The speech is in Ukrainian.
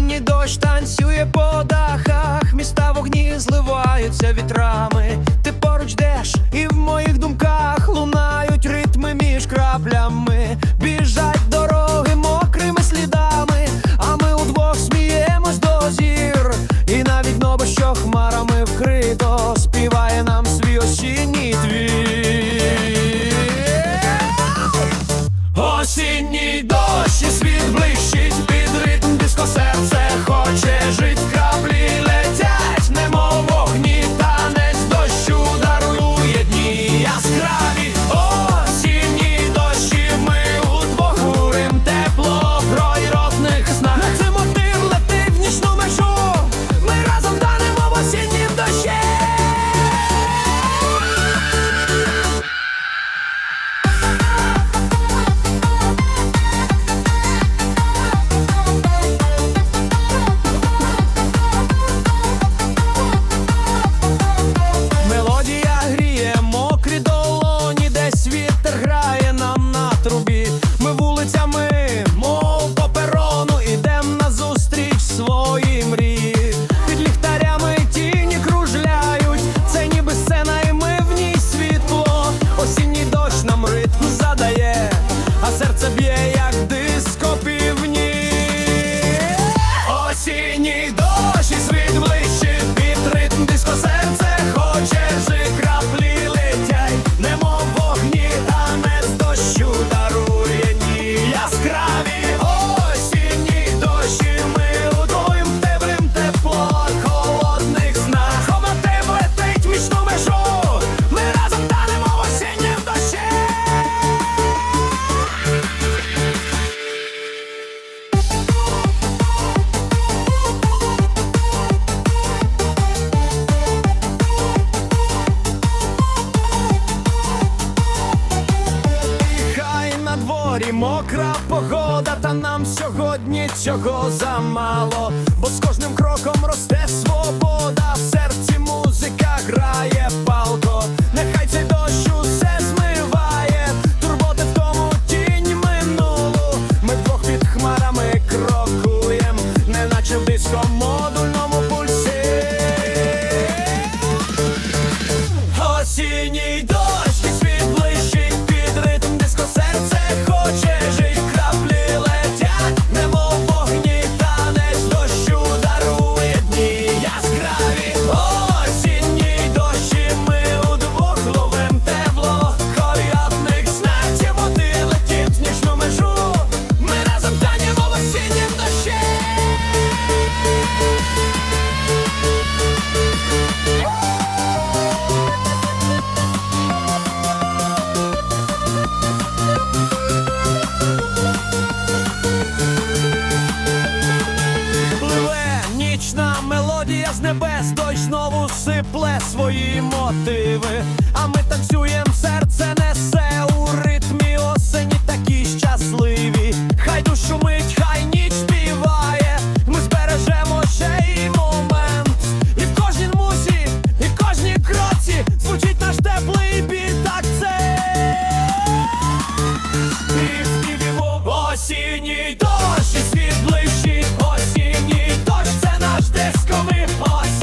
осінній дощ танцює по дахах міста. мені до... Мокра погода, та нам сьогодні цього замало, бо з кожним кроком росте свобода. мелодія з небес, дощ знову сипле свої мотиви. А ми танцюємо, серце несе у ритмі осені такі щасливі. Хай душу мить, хай ніч співає. Ми збережемо ще й момент. І в кожній мусі, і в кожній кроці звучить наш теплий бід, так це Осінній дощ і світ блищить блеском і ось.